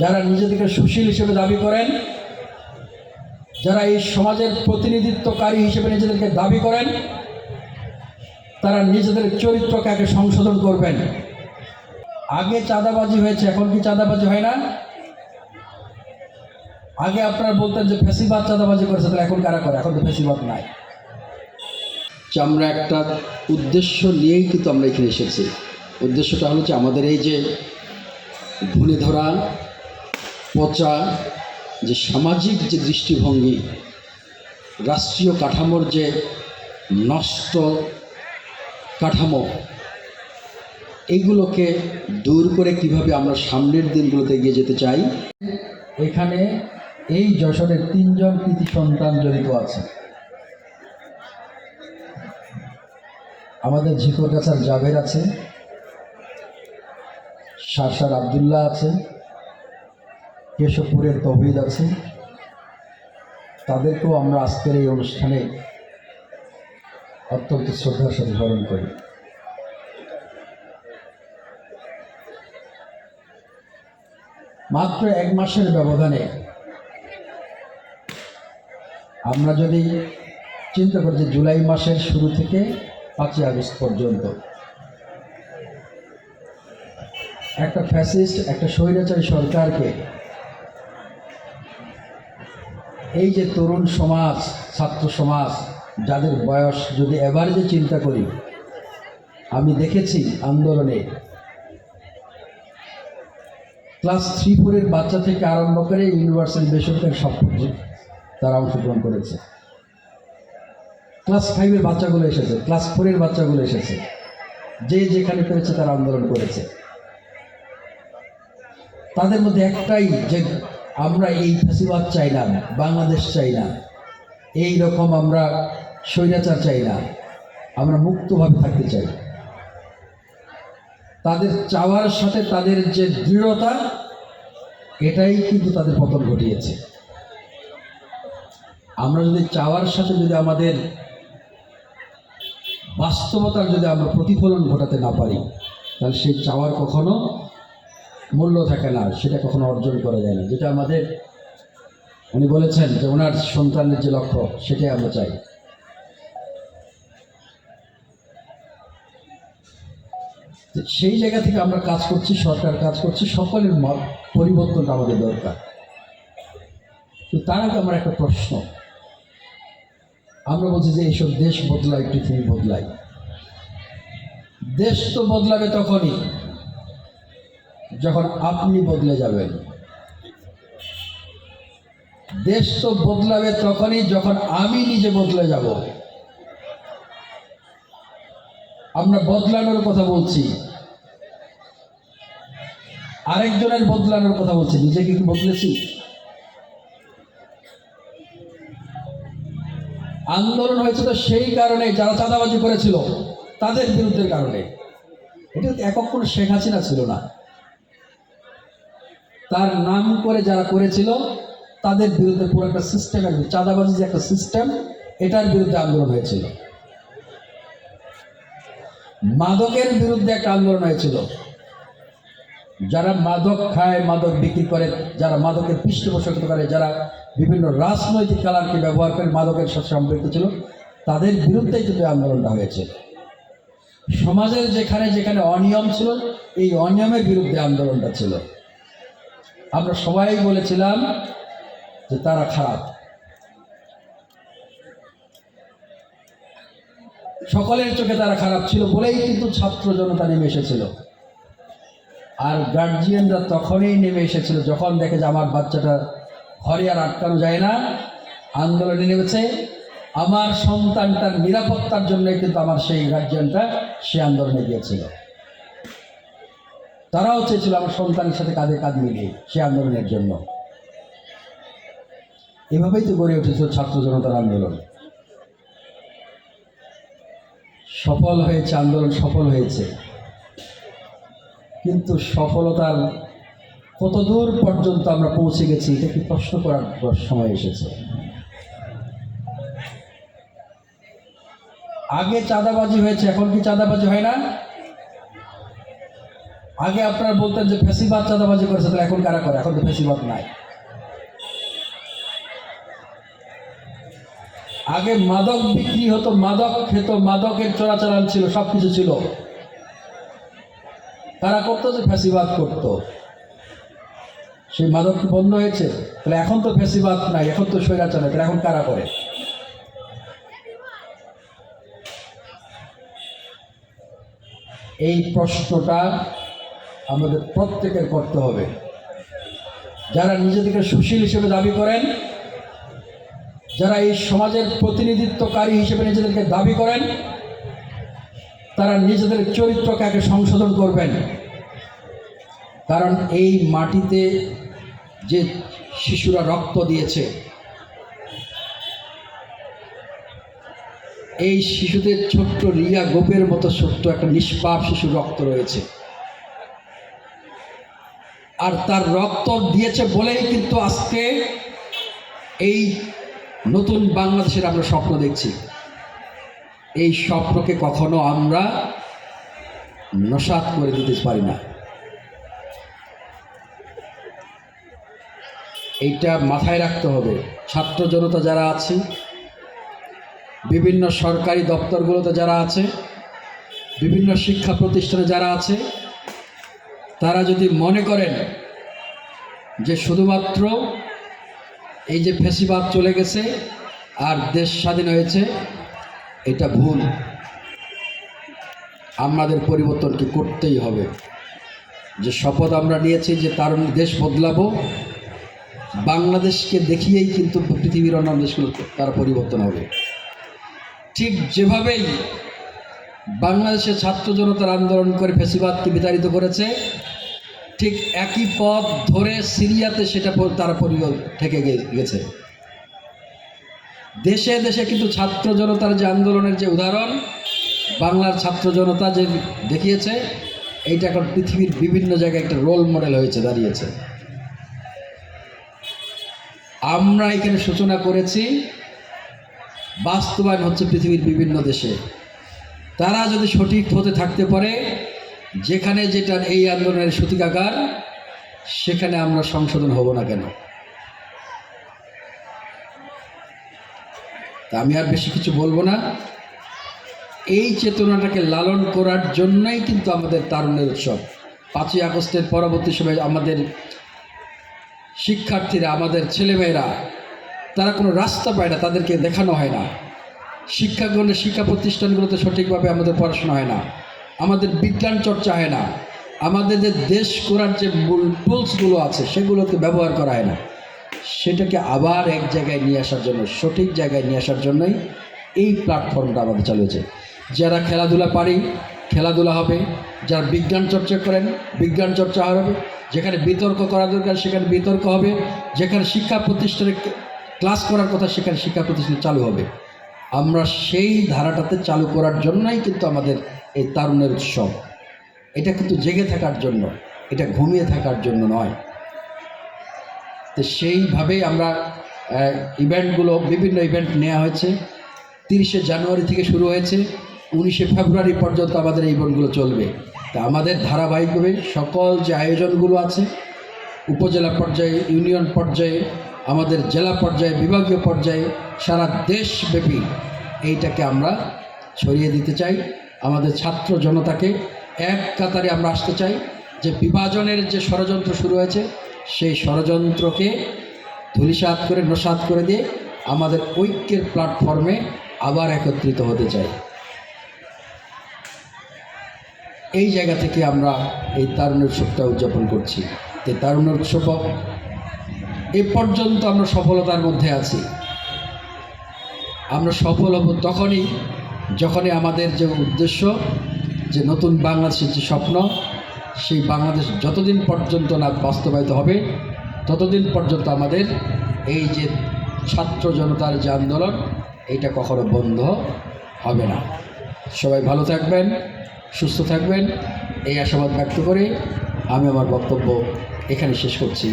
যারা নিজেদেরকে সুশীল হিসেবে দাবি করেন, যারা এই সমাজের প্রতিনিধিত্বকারী হিসেবে নিজেদেরকে দাবি করেন, তারা নিজেদের চরিত্রকে আগে সংশোধন করবেন। আগে চাঁদাবাজি হয়েছে, এখন কি চাঁদাবাজি হয় না? আগে আপনারা বলতেন যে ফেসিবাদ চাঁদাবাজি করেছে, তাহলে এখন কারা করে? এখন তো ফেসিবাদ নাই। যে আমরা একটা উদ্দেশ্য নিয়েই কিন্তু আমরা এখানে এসেছি। উদ্দেশ্যটা হলো যে আমাদের এই যে ঘুণে ধরা পচা যে সামাজিক যে দৃষ্টিভঙ্গি, রাষ্ট্রীয় কাঠামোর যে নষ্ট কাঠামো, এইগুলোকে দূর করে কীভাবে আমরা সামনের দিনগুলোতে এগিয়ে যেতে চাই? এখানে এই যশোরের তিনজন কৃতি সন্তান জড়িত আছে। আমাদের ঝিকর গাছার জাবের আছে শাসার আবদুল্লাহ আছে কেশবপুরের তহিদ আছে। তাদেরকেও আমরা আজকের এই অনুষ্ঠানে অত্যন্ত শ্রদ্ধার সাথে স্মরণ করি। মাত্র এক মাসের ব্যবধানে আমরা যদি চিন্তা করি যে জুলাই মাসের শুরু থেকে পাঁচই আগস্ট পর্যন্ত একটা ফ্যাসিস্ট, একটা স্বৈরাচারী সরকারকে এই যে তরুণ সমাজ, ছাত্র সমাজ, যাদের বয়স যদি এভারেজে চিন্তা করি, আমি দেখেছি আন্দোলনে ক্লাস থ্রি ফোরের বাচ্চা থেকে আরম্ভ করে ইউনিভার্সাল বেসরকারি সব তারা অংশগ্রহণ করেছে। ক্লাস ফাইভের বাচ্চাগুলো এসেছে ক্লাস ফোরের বাচ্চাগুলো এসেছে। যে যেখানে পেরেছে তারা আন্দোলন করেছে। তাদের মধ্যে একটাই যে আমরা এই ফাঁসিবাদ চাই না, বাংলাদেশ চাই না। এই রকম আমরা স্বৈরাচার চাই না, আমরা মুক্তভাবে থাকতে চাই। তাদের চাওয়ার সাথে তাদের যে দৃঢ়তা, এটাই কিন্তু তাদের পতন ঘটিয়েছে। আমরা যদি চাওয়ার সাথে যদি আমাদের বাস্তবতার যদি আমরা প্রতিফলন ঘটাতে না পারি, তাহলে সেই চাওয়ার কখনো মূল্য থাকে না, সেটা কখনো অর্জন করা যায় না। যেটা আমাদের, উনি বলেছেন যে ওনার সন্তানের যে লক্ষ্য, সেটাই আমরা চাই। সেই জায়গা থেকে আমরা কাজ করছি, সরকার কাজ করছে, সকলের মত পরিবর্তনটা আমাদের দরকার। তো তার আগে আমার একটা প্রশ্ন। আমরা বলছি যে এইসব দেশ বদলায়, পৃথিবী বদলায়। দেশ তো বদলাবে তখনই। যখন আপনি বদলে যাবেন। দেশ তো বদলাবে তখনই যখন আমি নিজে বদলে যাব। আমরা বদলানোর কথা বলছি। আরেকজনের বদলানোর কথা বলছি। নিজেকে কি বদলেছি? আন্দোলন হয়েছে তো সেই কারণে যারা চাঁদাবাজি করেছিল, তাদের বিরুদ্ধের কারণে। এটা তো একক কোনো শেখ হাসিনা ছিল না। তার নাম করে যারা করেছিল, তাদের বিরুদ্ধে পুরো একটা সিস্টেমের চাঁদাবাজি যে একটা সিস্টেম এটার বিরুদ্ধে আন্দোলন হয়েছিল। মাদকের বিরুদ্ধে একটা আন্দোলন হয়েছিল। যারা মাদক খায়, মাদক বিক্রি করে, যারা মাদকের পৃষ্ঠপোষকতা করে, যারা বিভিন্ন রাজনৈতিক কালারকে ব্যবহার করে মাদকের সাথে সম্পৃক্ত ছিল, তাদের বিরুদ্ধেই কিন্তু আন্দোলনটা হয়েছে। সমাজের যেখানে যেখানে অনিয়ম ছিল, এই অনিয়মের বিরুদ্ধে আন্দোলনটা ছিল। আমরা সবাই বলেছিলাম যে তারা খারাপ। সকলের চোখে তারা খারাপ ছিল বলেই কিন্তু ছাত্র জনতা নেমে এসেছিল। আর গার্জিয়ানরা তখনই নেমে এসেছিল যখন দেখে যে আমার বাচ্চাটা ঘরে আর আটকানো যায় না। আন্দোলনে নেমেছে। আমার সন্তানটার নিরাপত্তার জন্য কিন্তু আমার সেই গার্জিয়ানটা সে আন্দোলনে গিয়েছিল। তারাও চেয়েছিল আমার সন্তানের সাথে কাঁধে কাঁধ মিলিয়ে সে আন্দোলনের জন্য। এভাবেই তো গড়ে উঠেছিল ছাত্র জনতার আন্দোলন। সফল হয়েছে আন্দোলন, সফল হয়েছে। কিন্তু সফলতার কত দূর পর্যন্ত আমরা পৌঁছে গেছি, এটা কি প্রশ্ন করার সময় এসেছে। আগে চাঁদাবাজি হয়েছে, এখন কি চাঁদাবাজি হয় না? আগে আপনারা বলতেন যে ফেসিবাদ চাঁদাবাজি করেছে, তাহলে এখন কারা করে? এখন তো ফেসিবাদ নাই। আগে মাদক বিক্রি হতো, মাদক খেত, মাদকের চোরাচালান ছিল সব কিছু ছিল। কারা করতো যে ফেসিবাদ করতো। সেই মাদক বন্ধ হয়েছে? তাহলে এখন তো ফেসিবাদ নাই, এখন তো সৈরা স্বৈরাচার তাহলে এখন কারা করে? এই প্রশ্নটা আমাদের প্রত্যেকের করতে হবে। যারা নিজেদেরকে সুশীল হিসেবে দাবি করেন, যারা এই সমাজের প্রতিনিধিত্বকারী হিসেবে নিজেদেরকে দাবি করেন, তারা নিজেদের চরিত্রকে আগে সংশোধন করবেন। কারণ এই মাটিতে যে শিশুরা রক্ত দিয়েছে, এই শিশুদের ছোট্ট রিয়া গোপের মতো ছোট্ট একটা নিষ্পাপ শিশুর রক্ত রয়েছে। আর তার রক্ত দিয়েছে বলেই কিন্তু আজকে এই নতুন বাংলাদেশের আমরা স্বপ্ন দেখছি। এই স্বপ্নকে কখনো আমরা নসাত করে দিতে পারি না। এইটা মাথায় রাখতে হবে। ছাত্র জনতা যারা আছে, বিভিন্ন সরকারি দপ্তরগুলোতে যারা আছে, বিভিন্ন শিক্ষা প্রতিষ্ঠানে যারা আছে তারা যদি মনে করেন যে শুধুমাত্র এই যে ফেসিবাদ চলে গেছে আর দেশ স্বাধীন হয়েছে, এটা ভুল। আমাদের পরিবর্তনকে করতেই হবে? যে শপথ আমরা নিয়েছি যে তার দেশ বদলাবো, বাংলাদেশকে দেখিয়েই কিন্তু পৃথিবীর অন্যান্য দেশগুলো তার পরিবর্তন হবে। ঠিক যেভাবেই বাংলাদেশের ছাত্র জনতার আন্দোলন করে ফেসিবাদকে বিতাড়িত করেছে ঠিক একই পথ ধরে সিরিয়াতে সেটা তারা পরিবর্তন থেকে গেছে। দেশে দেশে কিন্তু ছাত্র জনতার যে আন্দোলনের যে উদাহরণ, বাংলার ছাত্র জনতা যে দেখিয়েছে, এইটা এখন পৃথিবীর বিভিন্ন জায়গায় একটা রোল মডেল হয়েছে, দাঁড়িয়েছে। আমরা এখানে সূচনা করেছি, বাস্তবায়ন হচ্ছে পৃথিবীর বিভিন্ন দেশে। তারা যদি সঠিক পথে থাকতে পারে যেখানে যেটা এই আন্দোলনের সূতিকাগার, সেখানে আমরা সংশোধন হব না কেন? তা আমি আর বেশি কিছু বলব না। এই চেতনাটাকে লালন করার জন্যই কিন্তু আমাদের তারুণ্যের উৎসব। পাঁচই আগস্টের পরবর্তী সময় আমাদের শিক্ষার্থীরা, আমাদের ছেলেমেয়েরা, তারা কোনো রাস্তা পায় না, তাদেরকে দেখানো হয় না। শিক্ষাগ্রহণের শিক্ষা প্রতিষ্ঠানগুলোতে সঠিকভাবে আমাদের পড়াশোনা হয় না। আমাদের বিজ্ঞান চর্চা হয় না। আমাদের যে দেশ করার যে মূল টুলসগুলো আছে, সেগুলোকে ব্যবহার করা হয় না। সেটাকে আবার এক জায়গায় নিয়ে আসার জন্য, সঠিক জায়গায় নিয়ে আসার জন্যই এই প্ল্যাটফর্মটা আমাদের চালু হয়েছে। যারা খেলাধুলা পারি, খেলাধুলা হবে, যারা বিজ্ঞান চর্চা করেন, বিজ্ঞান চর্চা হবে, যেখানে বিতর্ক করা দরকার, সেখানে বিতর্ক হবে, যেখানে শিক্ষা প্রতিষ্ঠানে ক্লাস করার কথা, সেখানে শিক্ষা প্রতিষ্ঠান চালু হবে। আমরা সেই ধারাটাতে চালু করার জন্যই কিন্তু আমাদের এই তারুণের উৎসব। এটা কিন্তু জেগে থাকার জন্য, এটা ঘুমিয়ে থাকার জন্য নয়। তো সেইভাবেই আমরা ইভেন্টগুলো বিভিন্ন ইভেন্ট নেওয়া হয়েছে। তিরিশে জানুয়ারি থেকে শুরু হয়েছে, উনিশে ফেব্রুয়ারি পর্যন্ত আমাদের এই ইভেন্টগুলো চলবে। তা আমাদের ধারাবাহিকভাবে সকল যে আয়োজনগুলো আছে, উপজেলা পর্যায়ে, ইউনিয়ন পর্যায়ে, আমাদের জেলা পর্যায়ে, বিভাগীয় পর্যায়ে, সারা দেশব্যাপী এইটাকে আমরা ছড়িয়ে দিতে চাই। আমাদের ছাত্র জনতাকে এক কাতারে আমরা আসতে চাই যে বিভাজনের যে ষড়যন্ত্র শুরু হয়েছে, সেই ষড়যন্ত্রকে ধুলিসাৎ করে, নসাৎ করে দিয়ে আমাদের ঐক্যের প্ল্যাটফর্মে আবার একত্রিত হতে চাই। এই জায়গা থেকে আমরা এই তারুণ উৎসবটা উদযাপন করছি। এই তারুণ উৎসব এ পর্যন্ত আমরা সফলতার মধ্যে আছি। আমরা সফল হব তখনই যখনই আমাদের যে উদ্দেশ্য যে নতুন বাংলাদেশের যে স্বপ্ন, সেই বাংলাদেশ যতদিন পর্যন্ত না বাস্তবায়িত হবে, ততদিন পর্যন্ত আমাদের এই যে ছাত্র জনতার যে আন্দোলন, এটা কখনো বন্ধ হবে না। সবাই ভালো থাকবেন, সুস্থ থাকবেন, এই আশাবাদ ব্যক্ত করে আমি আমার বক্তব্য এখানে শেষ করছি।